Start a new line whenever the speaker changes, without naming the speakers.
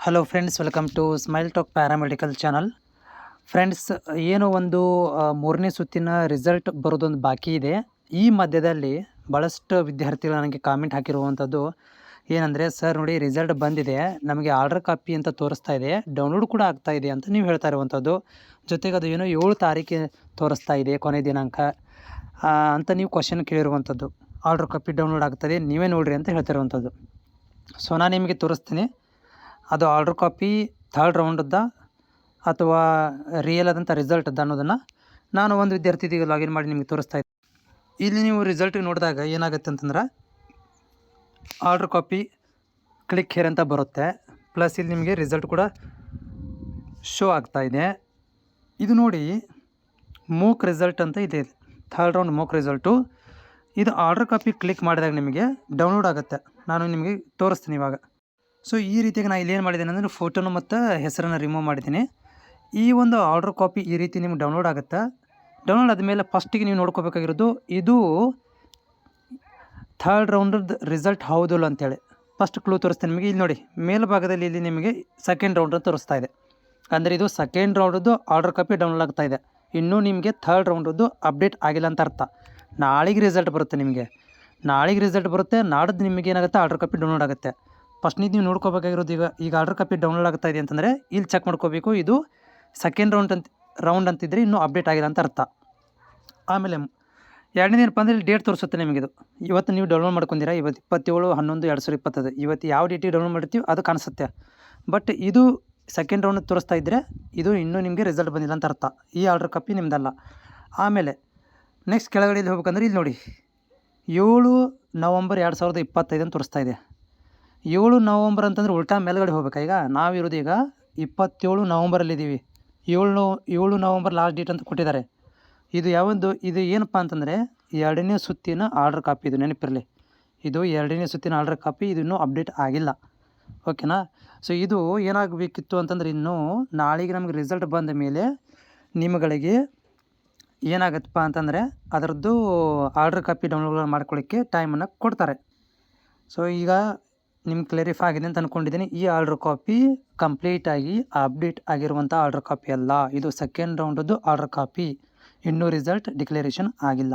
Hello friends welcome to smile talk paramedical channel friends ಏನು ಒಂದು ಮೂರನೇ ಸುತ್ತಿನ ರಿಸಲ್ಟ್ ಬರೋದೊಂದು ಬಾಕಿ ಇದೆ. ಈ ಮಧ್ಯದಲ್ಲಿ ಭಾಳಷ್ಟು ವಿದ್ಯಾರ್ಥಿಗಳು ನನಗೆ ಕಾಮೆಂಟ್ ಹಾಕಿರುವಂಥದ್ದು ಏನಂದರೆ, ಸರ್ ನೋಡಿ ರಿಸಲ್ಟ್ ಬಂದಿದೆ. ನಮಗೆ ಆರ್ಡರ್ ಕಾಪಿ ಅಂತ ತೋರಿಸ್ತಾ ಇದೆ. ಡೌನ್ಲೋಡ್ ಕೂಡ ಆಗ್ತಾ ಇದೆ ಅಂತ ನೀವು ಹೇಳ್ತಾ ಇರುವಂಥದ್ದು ಜೊತೆಗೆ ಅದು ಏನೋ ಏಳು ತಾರೀಕು ತೋರಿಸ್ತಾ ಇದೆ ಕೊನೆ ದಿನಾಂಕ ಅಂತ ನೀವು ಕ್ವಶನ್ ಕೇಳಿರುವಂಥದ್ದು ಆರ್ಡರ್ ಕಾಪಿ ಡೌನ್ಲೋಡ್ ಆಗ್ತದೆ ನೀವೇ ನೋಡಿರಿ ಅಂತ ಹೇಳ್ತಿರುವಂಥದ್ದು ಸೊ ನಾನು ನಿಮಗೆ ತೋರಿಸ್ತೀನಿ. ಅದು ಆರ್ಡರ್ ಕಾಪಿ ಥರ್ಡ್ ರೌಂಡದ್ದ ಅಥವಾ ರಿಯಲ್ ಆದಂಥ ರಿಸಲ್ಟ್ ಅದ ಅನ್ನೋದನ್ನು ನಾನು ಒಂದು ವಿದ್ಯಾರ್ಥಿಗೆ ಲಾಗಿನ್ ಮಾಡಿ ನಿಮಗೆ ತೋರಿಸ್ತಾ ಇದ್ದೆ. ಇಲ್ಲಿ ನೀವು ರಿಸಲ್ಟಿಗೆ ನೋಡಿದಾಗ ಏನಾಗುತ್ತೆ ಅಂತಂದ್ರೆ ಆರ್ಡ್ರ್ ಕಾಪಿ ಕ್ಲಿಕ್ ಹೇರ್ ಅಂತ ಬರುತ್ತೆ. ಪ್ಲಸ್ ಇಲ್ಲಿ ನಿಮಗೆ ರಿಸಲ್ಟ್ ಕೂಡ ಶೋ ಆಗ್ತಾ ಇದೆ. ಇದು ನೋಡಿ ಮೂಕ್ ರಿಸಲ್ಟ್ ಅಂತ ಇದೆ. ಥರ್ಡ್ ರೌಂಡ್ ಮೂಕ್ ರಿಸಲ್ಟು ಇದು ಆರ್ಡ್ರ್ ಕಾಪಿ ಕ್ಲಿಕ್ ಮಾಡಿದಾಗ ನಿಮಗೆ ಡೌನ್ಲೋಡ್ ಆಗುತ್ತೆ. ನಾನು ನಿಮಗೆ ತೋರಿಸ್ತೀನಿ ಇವಾಗ. ಸೊ ಈ ರೀತಿಯಾಗಿ ನಾನು ಇಲ್ಲಿ ಏನು ಮಾಡಿದ್ದೀನಿ ಅಂದರೆ ಫೋಟೋನು ಮತ್ತು ಹೆಸರನ್ನು ರಿಮೂವ್ ಮಾಡಿದ್ದೀನಿ. ಈ ಒಂದು ಆರ್ಡ್ರ್ ಕಾಪಿ ಈ ರೀತಿ ನಿಮ್ಗೆ ಡೌನ್ಲೋಡ್ ಆಗುತ್ತೆ? ಡೌನ್ಲೋಡ್ ಆದಮೇಲೆ ಫಸ್ಟಿಗೆ ನೀವು ನೋಡ್ಕೋಬೇಕಾಗಿರೋದು ಇದು ಥರ್ಡ್ ರೌಂಡ್ರದ್ದು ರಿಸಲ್ಟ್ ಹೌದಲ್ಲ ಅಂತೇಳಿ. ಫಸ್ಟ್ ಕ್ಲೂ ತೋರಿಸ್ತೀನಿ ನಿಮಗೆ. ಇಲ್ಲಿ ನೋಡಿ ಮೇಲ್ಭಾಗದಲ್ಲಿ ಇಲ್ಲಿ ನಿಮಗೆ ಸೆಕೆಂಡ್ ರೌಂಡ್ ಅಂತ ತೋರಿಸ್ತಾ ಇದೆ. ಅಂದರೆ ಇದು ಸೆಕೆಂಡ್ ರೌಂಡದ್ದು ಆರ್ಡರ್ ಕಾಪಿ ಡೌನ್ಲೋಡ್ ಆಗ್ತಾ ಇದೆ. ಇನ್ನೂ ನಿಮಗೆ ಥರ್ಡ್ ರೌಂಡದ್ದು ಅಪ್ಡೇಟ್ ಆಗಿಲ್ಲ ಅಂತ ಅರ್ಥ. ನಾಳೆಗೆ ರಿಸಲ್ಟ್ ಬರುತ್ತೆ ನಿಮಗೆ. ನಾಳೆಗೆ ರಿಸಲ್ಟ್ ಬರುತ್ತೆ, ನಾಡ್ದು ನಿಮಗೇನಾಗುತ್ತೆ ಆರ್ಡರ್ ಕಾಪಿ ಡೌನ್ಲೋಡ್ ಆಗುತ್ತೆ. ಫಸ್ಟ್ ನೀವು ನೋಡ್ಕೋಬೇಕಾಗಿರೋದು ಈಗ ಈಗ ಆರ್ಡರ್ ಕಾಪಿ ಡೌನ್ಲೋಡ್ ಆಗ್ತಾ ಇದೆ ಅಂತಂದರೆ ಇಲ್ಲಿ ಚೆಕ್ ಮಾಡ್ಕೋಬೇಕು. ಇದು ಸೆಕೆಂಡ್ ರೌಂಡ್ ಅಂತ ರೌಂಡ್ ಅಂತಿದ್ರೆ ಇನ್ನೂ ಅಪ್ಡೇಟ್ ಆಗಿಲ್ಲ ಅಂತ ಅರ್ಥ. ಆಮೇಲೆ ಎರಡನೇ ಏನಪ್ಪ ಅಂದರೆ ಇಲ್ಲಿ ಡೇಟ್ ತೋರಿಸುತ್ತೆ ನಿಮಗಿದು ಇವತ್ತು ನೀವು ಡೌನ್ಲೋಡ್ ಮಾಡ್ಕೊಂಡಿರಾ, ಇವತ್ತು ಇಪ್ಪತ್ತೇಳು, ಹನ್ನೊಂದು, ಎರಡು ಸಾವಿರ ಇಪ್ಪತ್ತದು. ಇವತ್ತು ಯಾವ ಡೇಟಿಗೆ ಡೌನ್ಲೋಡ್ ಮಾಡ್ತೀವಿ ಅದು ಕಾಣಿಸುತ್ತೆ. ಬಟ್ ಇದು ಸೆಕೆಂಡ್ ರೌಂಡ್ ತೋರಿಸ್ತಾ ಇದ್ದರೆ ಇದು ಇನ್ನೂ ನಿಮಗೆ ರಿಸಲ್ಟ್ ಬಂದಿಲ್ಲ ಅಂತ ಅರ್ಥ. ಈ ಆರ್ಡರ್ ಕಾಪಿ ನಿಮ್ಮದಲ್ಲ ಆಮೇಲೆ ನೆಕ್ಸ್ಟ್ ಕೆಳಗಡೆ ಇಲ್ಲಿ ಹೋಗ್ಬೇಕಂದ್ರೆ ಇಲ್ಲಿ ನೋಡಿ. ಏಳು ನವಂಬರ್ ಎರಡು ಸಾವಿರದ ಇಪ್ಪತ್ತೈದನ್ನು ತೋರಿಸ್ತಾ ಇದೆ. ಏಳು ನವಂಬರ್ ಅಂತಂದ್ರೆ ಉಲ್ಟಾ ಮೇಲ್ಗಡೆ ಹೋಗ್ಬೇಕಾ. ಈಗ ನಾವಿರೋದು ಈಗ ಇಪ್ಪತ್ತೇಳು ನವಂಬರಲ್ಲಿದ್ದೀವಿ. ಏಳು ನೋ, ಏಳು ನವಂಬರ್ ಲಾಸ್ಟ್ ಡೇಟ್ ಅಂತ ಕೊಟ್ಟಿದ್ದಾರೆ. ಇದು ಯಾವೊಂದು, ಇದು ಏನಪ್ಪ ಅಂತಂದರೆ ಎರಡನೇ ಸುತ್ತಿನ ಆರ್ಡರ್ ಕಾಪಿ ಇದು ನೆನಪಿರಲಿ. ಇದು ಎರಡನೇ ಸುತ್ತಿನ ಆರ್ಡರ್ ಕಾಪಿ ಇದು ಇನ್ನೂ ಅಪ್ಡೇಟ್ ಆಗಿಲ್ಲ. ಓಕೆನಾ ಸೊ ಇದು ಏನಾಗಬೇಕಿತ್ತು ಅಂತಂದ್ರೆ ಇನ್ನೂ ನಾಳೆಗೆ ನಮಗೆ ರಿಸಲ್ಟ್ ಬಂದ ಮೇಲೆ ನಿಮ್ಮಗಳಿಗೆ ಏನಾಗತ್ತಪ್ಪ ಅಂತಂದರೆ ಅದರದ್ದು ಆರ್ಡರ್ ಕಾಪಿ ಡೌನ್ಲೋಡ್ ಮಾಡ್ಕೊಳ್ಳಿಕ್ಕೆ ಟೈಮನ್ನು ಕೊಡ್ತಾರೆ. ಸೊ ಈಗ ನಿಮ್ಗೆ ಕ್ಲಾರಿಫೈ ಆಗಿದೆ ಅಂತ ಅಂದ್ಕೊಂಡಿದ್ದೀನಿ ಈ ಆರ್ಡರ್ ಕಾಪಿ ಕಂಪ್ಲೀಟಾಗಿ ಅಪ್ಡೇಟ್ ಆಗಿರುವಂಥ ಆರ್ಡರ್ ಕಾಪಿ ಅಲ್ಲ. ಇದು ಸೆಕೆಂಡ್ ರೌಂಡದ್ದು ಆರ್ಡರ್ ಕಾಪಿ ಇನ್ನೂ ರಿಸಲ್ಟ್ ಡಿಕ್ಲರೇಷನ್ ಆಗಿಲ್ಲ.